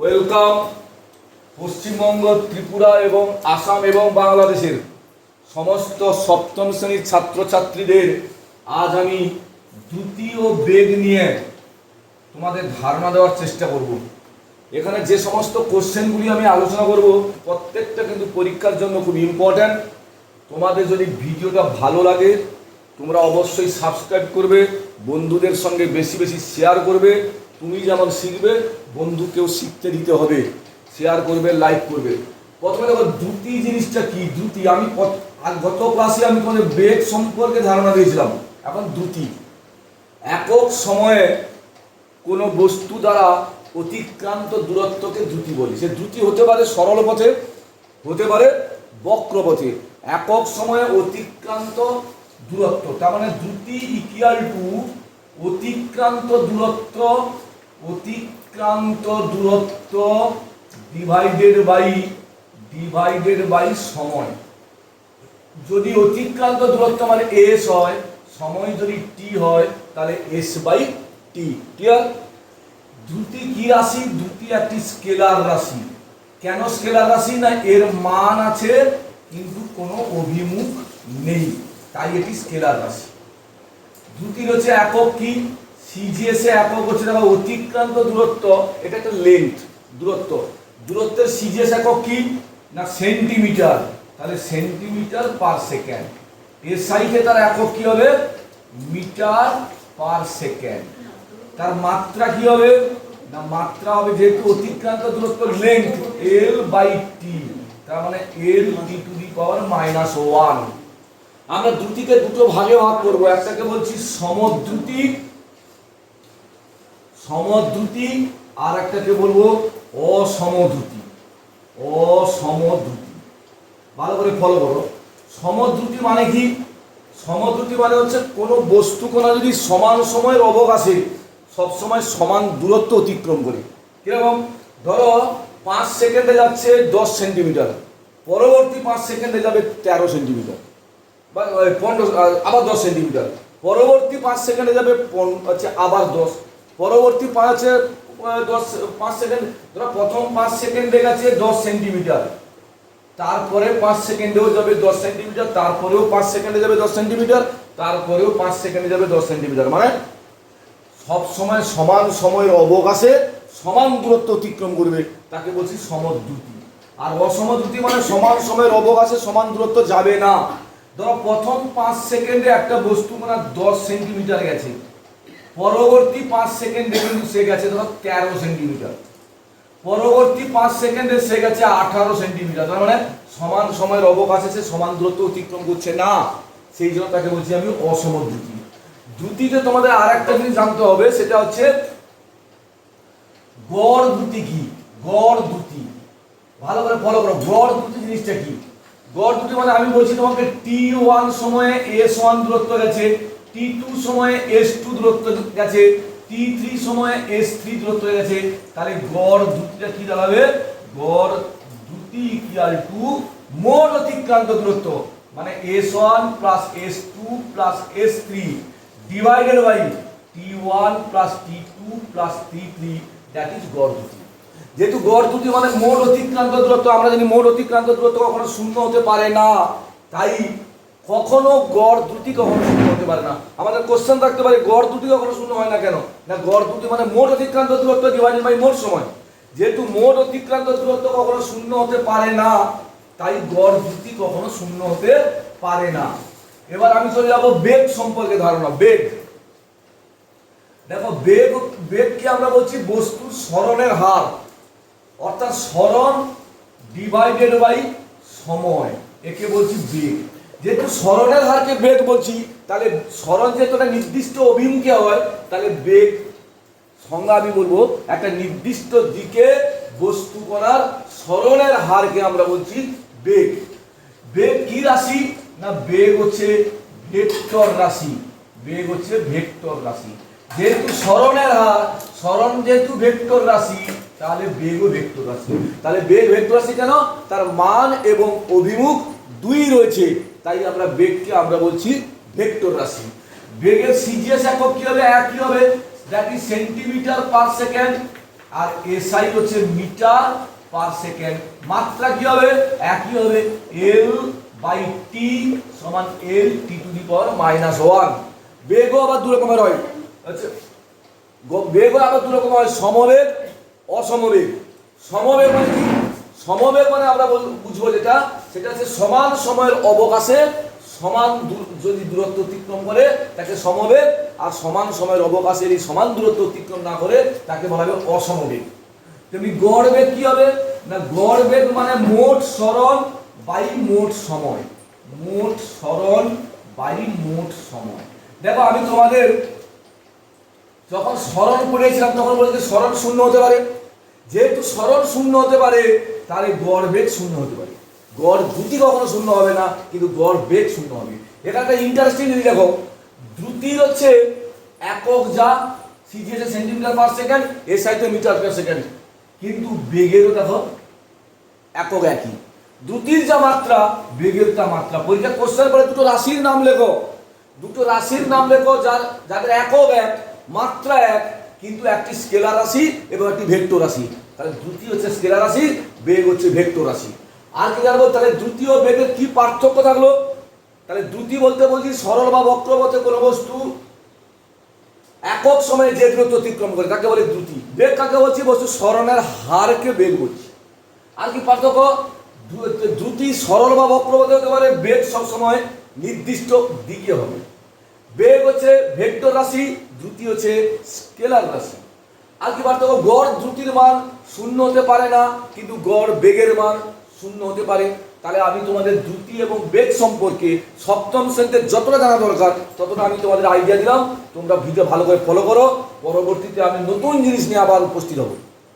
Welcome Paschimbanga, Tripura এবং আসাম এবং বাংলাদেশের সমস্ত সপ্তম শ্রেণির ছাত্রছাত্রীদের আজ আমি দ্বিতীয় বেগ নিয়ে তোমাদের ধারণা দেওয়ার চেষ্টা করব। এখানে যে সমস্ত কোশ্চেনগুলি আমি আলোচনা করব, প্রত্যেকটা কিন্তু পরীক্ষার জন্য খুব ইম্পর্ট্যান্ট তোমাদের যদি ভিডিওটা ভালো লাগে, তোমরা অবশ্যই সাবস্ক্রাইব করবে, বন্ধুদের সঙ্গে বেশি বেশি শেয়ার করবে তুমি যেমন শিখবে, বন্ধুকেও শিখতে দিতে হবে। শেয়ার করবে লাইক করবে। প্রথমে দেখো, দ্রুতি জিনিসটা কি? দ্রুতি। আমি গত ক্লাসে আমি তোমাদের বেগ সম্পর্কে ধারণা দিয়েছিলাম। এখন দ্রুতি। একক সময়ে কোনো বস্তু দ্বারা অতিক্রান্ত দূরত্বকে দ্রুতি বলি। সে দ্রুতি হতে পারে সরল পথে, হতে পারে বক্র পথে। একক সময়ে অতিক্রান্ত দূরত্ব। তার মানে দ্রুতি ইকুয়াল টু অতিক্রান্ত দূরত্ব অতিক্রান্ত দূরত্ব ডিভাইডেড বাই ডিভাইডেড বাই সময়। যদি অতিক্রান্ত দূরত্ব মানে এস হয়, সময় যদি টি হয়, তাহলে এস বাই টি ক্লিয়ার দ্রুতি কি রাশি? দ্রুতি একটি স্কেলার রাশি। কেন স্কেলার রাশি? না, এর মান আছে, কিন্তু কোনো অভিমুখ নেই। তাই এটি স্কেলার রাশি। দ্রুতির হচ্ছে একক কি? সিজিএস এ একক হচ্ছে দেখো, অতিক্রান্ত দূরত্ব, এটা একটা লেন্থ দূরত্ব। দূরত্বের সিজিএস একক কি? না সেন্টিমিটার তাহলে সেন্টিমিটার পার সেকেন্ড এর সাইডে তার একক কি হবে? মিটার পার সেকেন্ড তার মাত্রা কি হবে? না, মাত্রা হবে যেহেতু অতিক্রান্ত দূরত্ব লেন্থ এল বাই টি তার মানে L T to the power minus one আমরা দ্রুতিকে দুটো ভাগে ভাগ করব। একটাকে বলছি সমদ্রুতি সমদ্রুতি, আর একটাকে বলব অসমদ্রুতি। অসমদ্রুতি। ভালো করে ফলো করো। সমদ্রুতি মানে কি? সমদ্রুতি মানে হচ্ছে কোনো বস্তু, কোনা যদি সমান সময়ের অবকাশে সবসময় সমান দূরত্ব অতিক্রম করে। কীরকম? ধরো পাঁচ সেকেন্ডে যাচ্ছে দশ সেন্টিমিটার, পরবর্তী পাঁচ সেকেন্ডে যাবে তেরো সেন্টিমিটার, বা পনেরো আবার দশ সেন্টিমিটার, পরবর্তী পাঁচ সেকেন্ডে যাবে হচ্ছে আবার দশ পরবর্তী পাঁচে দশ, পাঁচ সেকেন্ড, ধরো প্রথম পাঁচ সেকেন্ডে গেছে দশ সেন্টিমিটার। তারপরে পাঁচ সেকেন্ডেও যাবে দশ সেন্টিমিটার, তারপরেও পাঁচ সেকেন্ডে যাবে দশ সেন্টিমিটার, তারপরেও পাঁচ সেকেন্ডে যাবে দশ সেন্টিমিটার। মানে সব সময় সমান সময়ের অবকাশে সমান দূরত্ব অতিক্রম করবে, তাকে বলছি সমদ্রুতি আর অসমদ্রুতি মানে সমান সময়ের অবকাশে সমান দূরত্ব যাবে না। ধরো প্রথম পাঁচ সেকেন্ডে একটা বস্তু মানে দশ সেন্টিমিটার গেছে। পরবর্তী পাঁচ সেকেন্ডে কিন্তু সে গেছে ধরো তেরো সেন্টিমিটার পরবর্তী পাঁচ সেকেন্ডে সে গেছে আঠারো সেন্টিমিটার তার মানে সমান সময়ের অবকাশে সে সমান দূরত্ব অতিক্রম করছে না। সেই জন্য তাকে বলছি আমি অসমদ্রুতি দ্রুতিতে তোমাদের আর একটা জিনিস জানতে হবে, সেটা হচ্ছে গড় দ্রুতি কি? গড় দ্রুতি ভালো করে ফলো করো। গড় দ্রুতি জিনিসটা কি? গড় দ্রুতি মানে আমি বলছি তোমাকে টি ওয়ান সময়ে এস ওয়ান দূরত্ব গেছে। টি টু সময়ে এস টু দূরত্ব গেছে টি থ্রি সময়ে এস থ্রি দূরত্ব গেছে, তাহলে গড় দ্রুতিটা কি দাঁড়াবে? গড় দ্রুতি ইকুয়াল টু মোট অতিক্রান্ত দূরত্ব মানে S one plus S two plus S three divided by T one plus T two plus T three that is গড় দ্রুতি যেহেতু গড় দ্রুতি মানে মোট অতিক্রান্ত দূরত্ব, আমরা জানি মোট অতিক্রান্ত দূরত্ব কখনো শূন্য হতে পারে না, তাই কখনো গড় দ্রুতি কখনো শূন্য হতে পারে না। আমাদের কোশ্চেন থাকতে পারে, গড় দ্রুতি কখনো শূন্য হয় না কেন? না, গড় দ্রুতি মানে মোট অতিক্রান্ত দূরত্ব ডিভাইডেড বাই মোট সময়। যেহেতু মোট অতিক্রান্ত দূরত্ব কখনো শূন্য হতে পারে না, তাই গড় দ্রুতি কখনো শূন্য হতে পারে না। এবার আমি চলে যাব বেগ সম্পর্কে ধারণা, বেগ। দেখো, বেগ বেগকে আমরা বলছি? বস্তুর স্মরণের হার। অর্থাৎ স্মরণ ডিভাইডেড বাই সময়। একে বলছি বেগ। যেহেতু স্মরণের হারকে বেগ বলছি, তাহলে স্মরণ যেহেতু একটা নির্দিষ্ট অভিমুখে হয়, তাহলে বেগ সংজ্ঞা আমি বলব, একটা নির্দিষ্ট দিকে বস্তু করার স্মরণের হারকে আমরা বলছি বেগ বেগ কি রাশি না বেগ হচ্ছে ভেক্টর রাশি? বেগ হচ্ছে ভেক্টর রাশি। যেহেতু স্মরণের হার, স্মরণ যেহেতু ভেক্টর রাশি, তাহলে বেগও ভেক্টর রাশি। তাহলে বেগ ভেক্টর রাশি কেন? তার মান এবং অভিমুখ দুই রয়েছে। তাই আমরা বেগকে আমরা বলছি ভেক্টর রাশি। বেগের সিজিএস একক কি হবে? একই হবে? That is centimetre per second R SI হচ্ছে মিটার পার সেকেন্ড মাত্রা কি হবে? একই হবে এল বাই টি সমান L T to the power minus one বেগও আবার দু রকমের হয়। আচ্ছা বেগও আবার দু রকম হয়। সমবেগ, অসমবেগ। সমবেগ মানে কি? সমবেগ মানে আমরা বুঝব যেটা সেটা হচ্ছে সমান সময়ের অবকাশে সমান যদি দূরত্ব অতিক্রম করে, তাকে সমবেগ, আর সমান সময়ের অবকাশের এই সমান দূরত্ব অতিক্রম না করে, তাকে বলা হবে অসমবেগ। তেমনি গড় বেগ কি হবে? না, গড় বেগ মানে মোট সরণ বাই মোট সময়। মোট সরণ বাই মোট সময়। দেখো, আমি তোমাদের যখন স্মরণ করেছিলাম তখন বলেছে স্মরণ শূন্য হতে পারে। যেহেতু স্মরণ শূন্য হতে পারে, তাহলে গড় বেগ শূন্য হতে পারে। গড় দ্রুতি কখনো শূন্য হবে না, কিন্তু গড় বেগ শূন্য হবে। এটা একটা ইন্টারেস্টিং জিনিস দেখো। দ্রুতির হচ্ছে একক যা সিজি হচ্ছে সেন্টিমিটার পার সেকেন্ড এর আই তো মিটার পার সেকেন্ড কিন্তু বেগেরও দেখো একক একই। দ্রুতির যা মাত্রা, বেগের যা মাত্রা। পরীক্ষা কোশ্চেন পরে দুটো রাশির নাম লেখো। দুটো রাশির নাম লেখো, যার, যাদের একক এক, মাত্রা এক, কিন্তু একটি স্কেলার রাশি এবং একটি ভেক্টর রাশি। তাহলে দ্রুতি হচ্ছে স্কেলার রাশি, বেগ হচ্ছে ভেক্টর রাশি। আর কি জানব? তাহলে দ্রুতি ও কি পার্থক্য থাকল? তাহলে দ্রুতি বলতে বলছি সরল বা বক্রপথে কোনো বস্তু একক সময়ে যে দূরত্ব অতিক্রম করে তাকে বলে দ্রুতি? বেগ কাকে বলছি? বস্তু স্মরণের হারকে বেগ বলছি। আর কি পার্থক্য? দ্রু- দ্রুতি সরল বা বক্রপথে হতে পারে বেগ সবসময় নির্দিষ্ট দিকে হবে। বেগ হচ্ছে ভেক্টর রাশি, দ্রুতি হচ্ছে স্কেলার রাশি। আর কি পার্থক্য? গড় দ্রুতির মান শূন্য হতে পারে না, কিন্তু গড় বেগের মান শূন্য হতে পারে। তাহলে আমি তোমাদের দ্রুতি এবং বেগ সম্পর্কে সপ্তম শ্রেণীতে যতটা জানা দরকার, ততটা আমি তোমাদের আইডিয়া দিলাম। তোমরা ভিডিও ভালো করে ফলো করো। পরবর্তীতে আমি নতুন জিনিস নিয়ে আবার উপস্থিত হব।